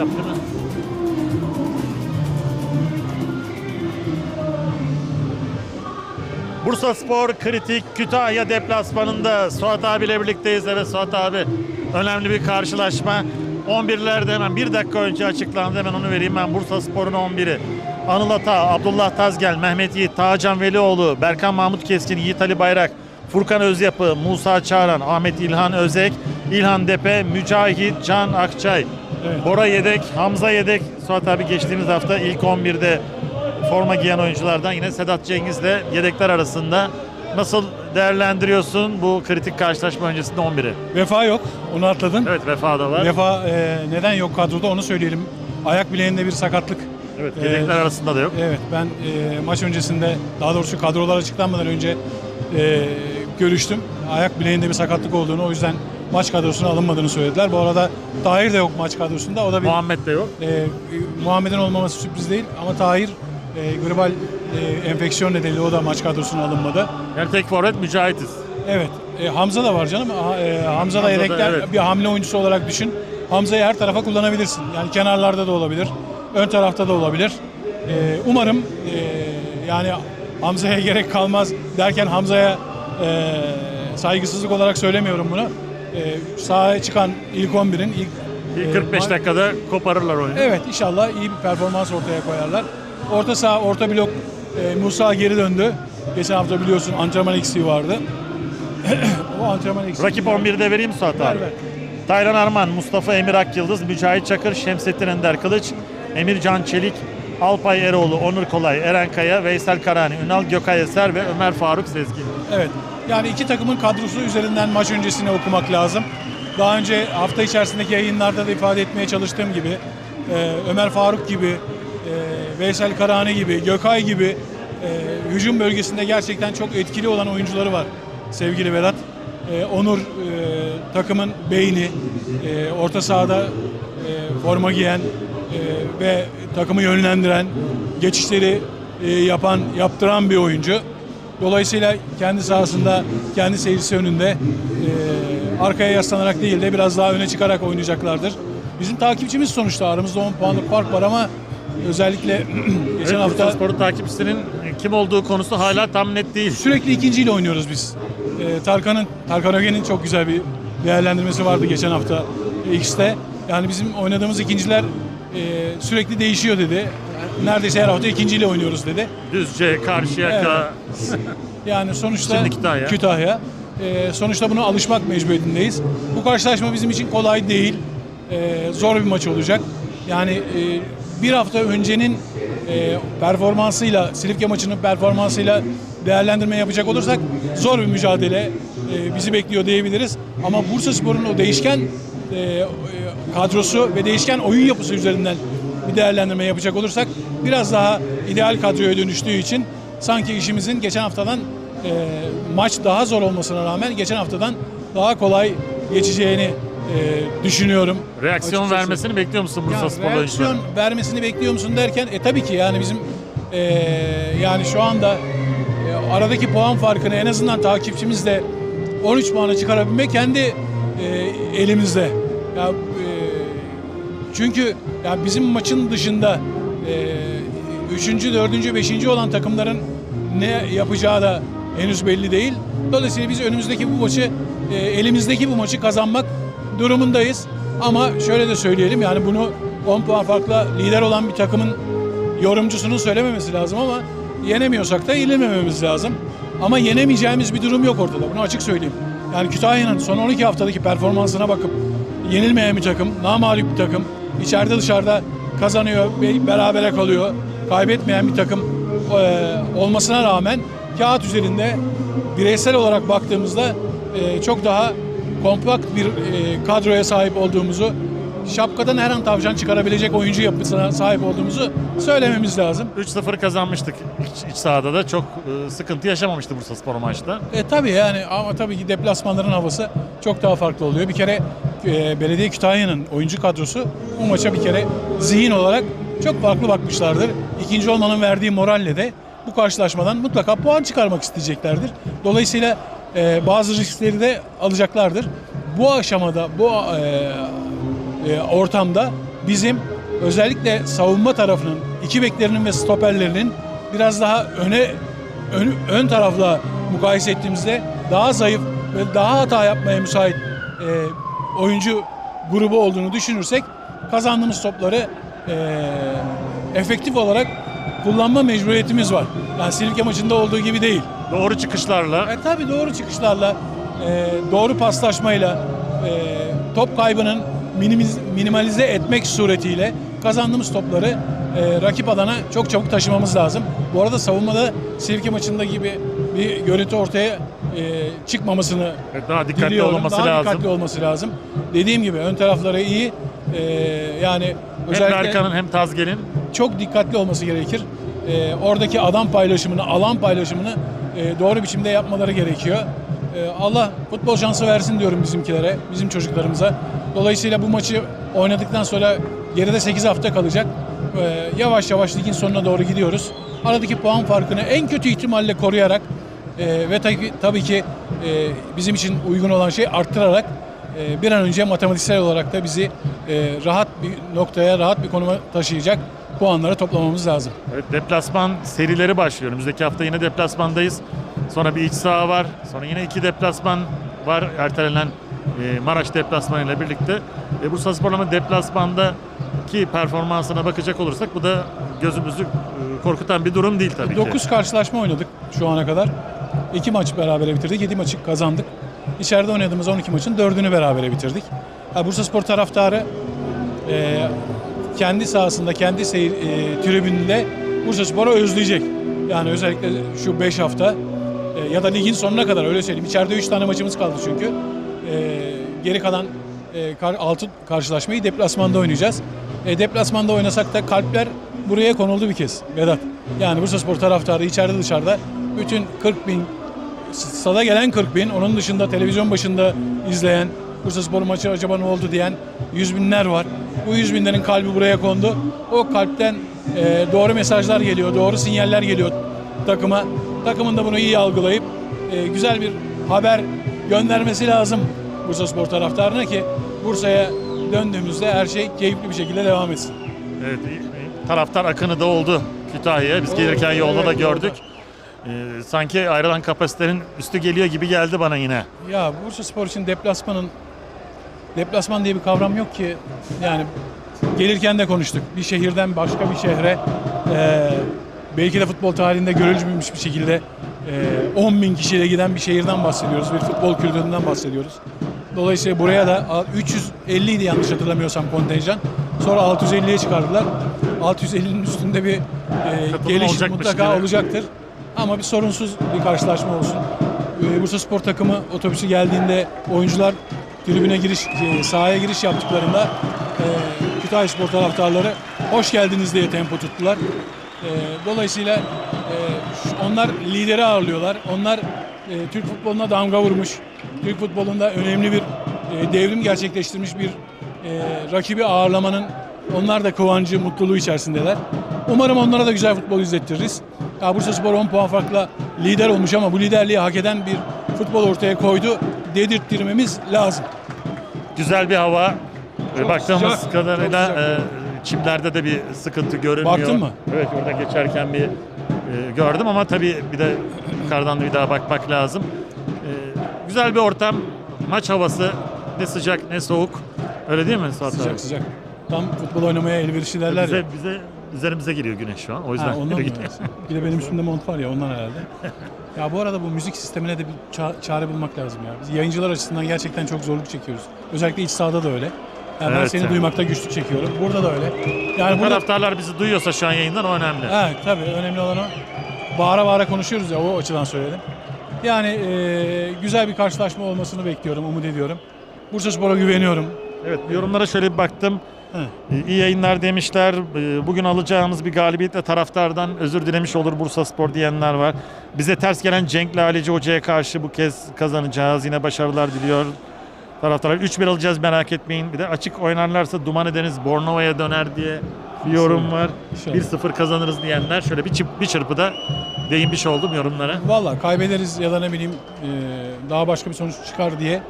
yap değil mi? Bursa Spor kritik Kütahya deplasmanında Suat abiyle birlikteyiz. Evet Suat abi önemli bir karşılaşma. 11'lerde hemen bir dakika önce açıklandı. Hemen onu vereyim ben. Bursa Spor'un 11'i. Anıl Ata, Abdullah Tazgel, Mehmet Yiğit, Tağcan Velioğlu, Berkan Mahmut Keskin, Yiğit Ali Bayrak, Furkan Özyapı, Musa Çağran, Ahmet İlhan Özek, İlhan Depe, Mücahit, Can Akçay, Bora Yedek, Hamza Yedek. Suat abi geçtiğimiz hafta ilk 11'de forma giyen oyunculardan yine Sedat Cengiz de yedekler arasında. Nasıl değerlendiriyorsun bu kritik karşılaşma öncesinde 11'i? Vefa yok. Onu atladın. Evet Vefa da var. Vefa e, neden yok kadroda onu söyleyelim. Ayak bileğinde bir sakatlık. Evet yedekler Ee, arasında da yok. Evet ben e, maç öncesinde daha doğrusu kadrolar açıklanmadan önce e, görüştüm. Ayak bileğinde bir sakatlık olduğunu o yüzden maç kadrosuna alınmadığını söylediler. Bu arada Tahir de yok maç kadrosunda. O da bir Muhammed de yok. e, Muhammed'in olmaması sürpriz değil ama Tahir e, gribal e, enfeksiyon nedeniyle o da maç kadrosuna alınmadı. Yani tek forvet Mücahitiz. Evet. E, Hamza da var canım. Ha- e, Hamza da Hamza da, yedekler evet. bir hamle oyuncusu olarak düşün. Hamza'yı her tarafa kullanabilirsin. Yani kenarlarda da olabilir. Ön tarafta da olabilir. E, umarım e, yani Hamza'ya gerek kalmaz derken Hamza'ya e, saygısızlık olarak söylemiyorum bunu. E, sahaya çıkan ilk 11'in ilk e, 45 ma- dakikada koparırlar oyunu. Evet inşallah iyi bir performans ortaya koyarlar. Orta saha, orta blok e, Musa geri döndü. Geçen hafta biliyorsun antrenman eksiği vardı. o antrenman eksiği. Rakip 11'de vereyim Suat abi. Ver, ver. Taylan Arman, Mustafa Emir Akyıldız, Mücahit Çakır, Şemsettin Ender Kılıç, Emir Can Çelik, Alpay Eroğlu, Onur Kolay, Eren Kaya, Veysel Karani, Ünal Gökay Eser ve Ömer Faruk Sezgin. Evet. Yani iki takımın kadrosu üzerinden maç öncesini okumak lazım. Daha önce hafta içerisindeki yayınlarda da ifade etmeye çalıştığım gibi e, Ömer Faruk gibi, e, Veysel Karani gibi, Gökay gibi e, hücum bölgesinde gerçekten çok etkili olan oyuncuları var sevgili Vedat. E, Onur e, takımın beyni, e, orta sahada e, forma giyen e, ve takımı yönlendiren, geçişleri e, yapan, yaptıran bir oyuncu. Dolayısıyla kendi sahasında, kendi seyircisi önünde e, arkaya yaslanarak değil de biraz daha öne çıkarak oynayacaklardır. Bizim takipçimiz sonuçta aramızda 10 puanlık fark var ama özellikle geçen Evet, hafta Spor'un takipçisinin kim olduğu konusu hala tam net değil. sürekli ikinciyle oynuyoruz biz. E, Tarkan'ın, Tarkan Öge'nin çok güzel bir değerlendirmesi vardı geçen hafta X'te. Yani bizim oynadığımız ikinciler e, sürekli değişiyor dedi. Neredeyse her hafta ikinciyle oynuyoruz dedi. Düzce, Karşıyaka, Yani sonuçta Şimdi Kütahya. Kütahya. Ee, sonuçta buna alışmak mecburiyetindeyiz. Bu karşılaşma bizim için kolay değil. Ee, zor bir maç olacak. Yani e, bir hafta öncenin e, performansıyla, Silifke maçının performansıyla değerlendirme yapacak olursak zor bir mücadele e, bizi bekliyor diyebiliriz. Ama Bursa Spor'un o değişken e, e, kadrosu ve değişken oyun yapısı üzerinden bir değerlendirme yapacak olursak biraz daha ideal kadroya dönüştüğü için sanki işimizin geçen haftadan e, maç daha zor olmasına rağmen geçen haftadan daha kolay geçeceğini e, düşünüyorum. reaksiyon Açıkçası. vermesini bekliyor musun Bursa Ya, Spor reaksiyon oyuncuları? vermesini bekliyor musun derken e tabii ki yani bizim e, yani şu anda e, aradaki puan farkını en azından takipçimizle 13 puana çıkarabilmek kendi e, elimizde. Ya e, çünkü ya bizim maçın dışında e, 3. 4. 5. olan takımların ne yapacağı da henüz belli değil. Dolayısıyla biz önümüzdeki bu maçı e, elimizdeki bu maçı kazanmak durumundayız. Ama şöyle de söyleyelim yani bunu 10 puan farkla lider olan bir takımın yorumcusunun söylememesi lazım ama yenemiyorsak da yenilmememiz lazım. Ama yenemeyeceğimiz bir durum yok ortada. Bunu açık söyleyeyim. Yani Kütahya'nın son 12 haftadaki performansına bakıp yenilmeyen bir takım, namağlup bir takım, içeride dışarıda kazanıyor, ve berabere kalıyor, kaybetmeyen bir takım e, olmasına rağmen kağıt üzerinde bireysel olarak baktığımızda e, çok daha kompakt bir e, kadroya sahip olduğumuzu, şapkadan her an tavşan çıkarabilecek oyuncu yapısına sahip olduğumuzu söylememiz lazım. 3-0 kazanmıştık iç, iç sahada da çok e, sıkıntı yaşamamıştı Bursa Spor maçta. E tabii yani ama tabii ki deplasmanların havası çok daha farklı oluyor. Bir kere e, Belediye Kütahya'nın oyuncu kadrosu bu maça bir kere zihin olarak çok farklı bakmışlardır. İkinci olmanın verdiği moralle de bu karşılaşmadan mutlaka puan çıkarmak isteyeceklerdir. Dolayısıyla e, bazı riskleri de alacaklardır. Bu aşamada, bu e, e, ortamda bizim özellikle savunma tarafının, iki beklerinin ve stoperlerinin biraz daha öne ön, ön tarafla mukayese ettiğimizde daha zayıf ve daha hata yapmaya müsait e, oyuncu grubu olduğunu düşünürsek kazandığımız topları e, efektif olarak kullanma mecburiyetimiz var. Yani Silifke maçında olduğu gibi değil. Doğru çıkışlarla. E, tabii doğru çıkışlarla, e, doğru paslaşmayla, e, top kaybının minimiz, minimalize etmek suretiyle kazandığımız topları e, rakip alana çok çabuk taşımamız lazım. Bu arada savunmada Silifke maçında gibi bir görüntü ortaya e, çıkmamasını Daha dikkatli diliyorum. olması Daha lazım. dikkatli olması lazım. Dediğim gibi ön tarafları iyi. E, yani Hem Berkan'ın hem Tazgel'in çok dikkatli olması gerekir. Ee, oradaki adam paylaşımını, alan paylaşımını e, doğru biçimde yapmaları gerekiyor. Ee, Allah futbol şansı versin diyorum bizimkilere, bizim çocuklarımıza. Dolayısıyla bu maçı oynadıktan sonra geride 8 hafta kalacak. Ee, yavaş yavaş ligin sonuna doğru gidiyoruz. Aradaki puan farkını en kötü ihtimalle koruyarak e, ve tabii, tabii ki e, bizim için uygun olan şey arttırarak e, bir an önce matematiksel olarak da bizi e, rahat bir noktaya, rahat bir konuma taşıyacak puanları toplamamız lazım. Evet, deplasman serileri başlıyor. Önümüzdeki hafta yine deplasmandayız. Sonra bir iç saha var. Sonra yine iki deplasman var ertelenen e, Maraş deplasmanı ile birlikte. E, Bursa Spor'un deplasmandaki performansına bakacak olursak bu da gözümüzü e, korkutan bir durum değil tabii ki. 9 karşılaşma oynadık şu ana kadar. 2 maç berabere bitirdik, 7 maçı kazandık. İçeride oynadığımız 12 maçın 4'ünü berabere bitirdik. Ha, Bursa Spor taraftarı e, kendi sahasında, kendi seyir, e, tribününde Bursa Spor'u özleyecek. Yani özellikle şu 5 hafta e, ya da ligin sonuna kadar öyle söyleyeyim. İçeride 3 tane maçımız kaldı çünkü. E, geri kalan e, 6 karşılaşmayı deplasmanda oynayacağız. E, deplasmanda oynasak da kalpler buraya konuldu bir kez Vedat. Yani Bursa Spor taraftarı içeride dışarıda bütün 40 bin stada gelen 40 bin onun dışında televizyon başında izleyen Bursa Spor maçı acaba ne oldu diyen yüz binler var. Bu yüz binlerin kalbi buraya kondu. O kalpten e, doğru mesajlar geliyor, doğru sinyaller geliyor takıma. Takımın da bunu iyi algılayıp e, güzel bir haber göndermesi lazım Bursa Spor taraftarına ki Bursa'ya döndüğümüzde her şey keyifli bir şekilde devam etsin. Evet, taraftar akını da oldu Kütahya'ya. Biz gelirken yolda da gördük. E, sanki ayrılan kapasitenin üstü geliyor gibi geldi bana yine. Ya Bursa Spor için deplasmanın deplasman diye bir kavram yok ki. Yani gelirken de konuştuk. Bir şehirden başka bir şehre eee, belki de futbol tarihinde görülmemiş bir şekilde eee 10 bin kişiyle giden bir şehirden bahsediyoruz. Bir futbol kültüründen bahsediyoruz. Dolayısıyla buraya da a- 350 idi yanlış hatırlamıyorsam kontenjan. Sonra 650'ye çıkardılar. 650'nin üstünde bir eee geliş olacakmış mutlaka gibi. olacaktır. Ama bir sorunsuz bir karşılaşma olsun. Ee, Bursa Spor takımı otobüsü geldiğinde oyuncular tribüne giriş, e, sahaya giriş yaptıklarında e, Kütahya Spor taraftarları hoş geldiniz diye tempo tuttular. E, Dolayısıyla onlar lideri ağırlıyorlar. Onlar Türk futboluna damga vurmuş, Türk futbolunda önemli bir devrim gerçekleştirmiş bir rakibi ağırlamanın onlar da kıvancı, mutluluğu içerisindeler. Umarım onlara da güzel futbol izlettiririz. Ya Bursa Spor 10 puan farkla lider olmuş ama bu liderliği hak eden bir futbol ortaya koydu dedirttirmemiz lazım. Güzel bir hava. Çok Baktığımız sıcak, kadarıyla çok sıcak. e, çimlerde de bir sıkıntı görünmüyor. Baktın mı? Evet oradan geçerken bir e, gördüm ama tabii bir de yukarıdan da bir daha bakmak lazım. E, güzel bir ortam, maç havası ne sıcak ne soğuk. Öyle değil mi Suat abi? Sıcak sıcak. Tam futbol oynamaya elverişli derler Bize, ya. bize üzerimize giriyor güneş şu an. O yüzden Ha, ondan mı? Bir de benim üstümde mont var ya ondan herhalde. Ya bu arada bu müzik sistemine de bir ça- çare bulmak lazım ya. Biz yayıncılar açısından gerçekten çok zorluk çekiyoruz. Özellikle iç sahada da öyle. Yani ben Evet seni duymakta güçlük çekiyorum. Burada da öyle. Yani burada Taraftarlar bizi duyuyorsa şu an yayından o önemli. Evet tabii önemli olan o. Bağıra bağıra konuşuyoruz ya o açıdan söyledim. Yani e, güzel bir karşılaşma olmasını bekliyorum, umut ediyorum. Bursa Spor'a güveniyorum. Evet yorumlara şöyle bir baktım. He. Ee, İyi yayınlar demişler. Ee, Bugün alacağımız bir galibiyetle taraftardan özür dilemiş olur Bursa Spor diyenler var. Bize ters gelen Cenk Laleci Hoca'ya karşı bu kez kazanacağız. Yine başarılar diliyor. Taraftarlar 3-1 alacağız merak etmeyin. Bir de açık oynarlarsa duman edeniz Bornova'ya döner diye bir yorum var. İnşallah. 1-0 kazanırız diyenler. Şöyle bir, çırp, bir çırpıda değinmiş oldum yorumlara. Valla kaybederiz ya da ne bileyim e, daha başka bir sonuç çıkar diye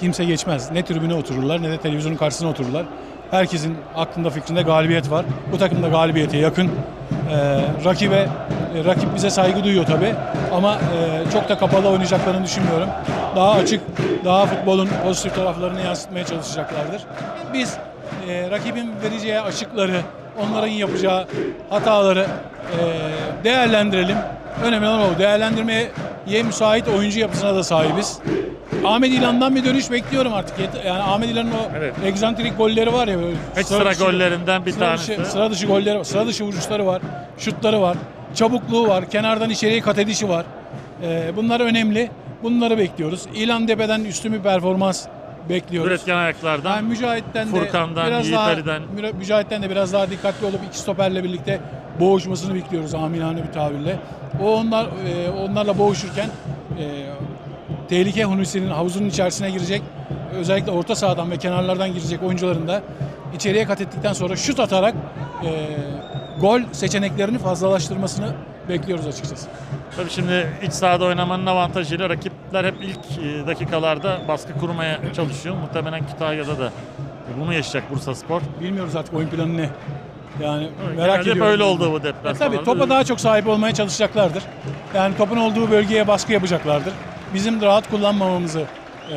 kimse geçmez. Ne tribüne otururlar ne de televizyonun karşısına otururlar. Herkesin aklında fikrinde galibiyet var. Bu takım da galibiyete yakın. Ee, rakibe e, rakip bize saygı duyuyor tabi ama e, çok da kapalı oynayacaklarını düşünmüyorum. Daha açık, daha futbolun pozitif taraflarını yansıtmaya çalışacaklardır. Biz e, rakibin vereceği açıkları, onların yapacağı hataları e, değerlendirelim. Önemli olan o. Değerlendirmeye ye müsait oyuncu yapısına da sahibiz. Ahmet İlhan'dan bir dönüş bekliyorum artık. Yani Ahmet İlhan'ın o Evet. egzantrik golleri var ya. Böyle Ekstra sıra dışı- gollerinden bir sıra tanesi. Dışı, sıra dışı golleri var. Sıra dışı vuruşları var. Şutları var. Çabukluğu var. Kenardan içeriye kat edişi var. Ee, bunlar önemli. Bunları bekliyoruz. İlan Depe'den üstün bir performans bekliyoruz. Üretken ayaklardan. Yani Mücahit'ten de Furkan'dan, biraz Yiğit daha Ali'den. Mücahit'ten de biraz daha dikkatli olup iki stoperle birlikte boğuşmasını bekliyoruz amilane bir tabirle. O onlar e, onlarla boğuşurken e, tehlike Hulusi'nin havuzunun içerisine girecek. Özellikle orta sahadan ve kenarlardan girecek oyuncuların da içeriye kat ettikten sonra şut atarak e, gol seçeneklerini fazlalaştırmasını bekliyoruz açıkçası. Tabii şimdi iç sahada oynamanın avantajıyla rakipler hep ilk e, dakikalarda baskı kurmaya çalışıyor. Muhtemelen Kütahya'da da bunu yaşayacak Bursa Spor. Bilmiyoruz artık oyun planı ne. Yani Genelde merak hep ediyorum. öyle oldu bu E deplasmanlarda. tabii topa daha çok sahip olmaya çalışacaklardır. Yani topun olduğu bölgeye baskı yapacaklardır. Bizim de rahat kullanmamamızı e,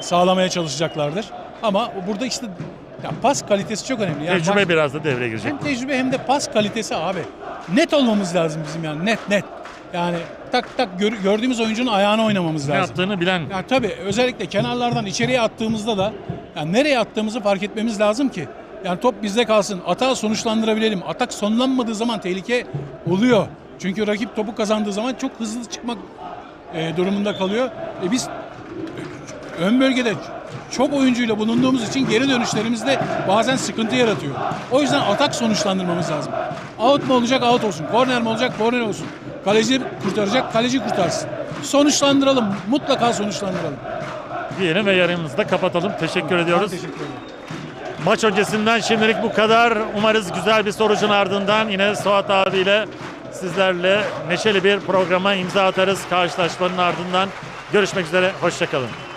sağlamaya çalışacaklardır. Ama burada işte ya pas kalitesi çok önemli. Yani Tecrübe baş- biraz da devreye girecek. hem tecrübe hem de pas kalitesi abi. Net olmamız lazım bizim yani net net. Yani tak tak gör- gördüğümüz oyuncunun ayağına oynamamız Ne lazım. yaptığını bilen Yani tabii özellikle kenarlardan içeriye attığımızda da yani nereye attığımızı fark etmemiz lazım ki. Yani top bizde kalsın. Atağı sonuçlandırabilelim. Atak sonlanmadığı zaman tehlike oluyor. Çünkü rakip topu kazandığı zaman çok hızlı çıkmak e, durumunda kalıyor. E biz ön bölgede çok oyuncuyla bulunduğumuz için geri dönüşlerimizde bazen sıkıntı yaratıyor. O yüzden atak sonuçlandırmamız lazım. Out mu olacak out olsun. Korner mi olacak korner olsun. Kaleci kurtaracak kaleci kurtarsın. Sonuçlandıralım. Mutlaka sonuçlandıralım. diyelim ve yarımızda kapatalım. Teşekkür ediyoruz. Ben teşekkür ederim. Maç öncesinden şimdilik bu kadar. Umarız güzel bir sonucun ardından yine Suat abiyle sizlerle neşeli bir programa imza atarız. Karşılaşmanın ardından görüşmek üzere. Hoşçakalın.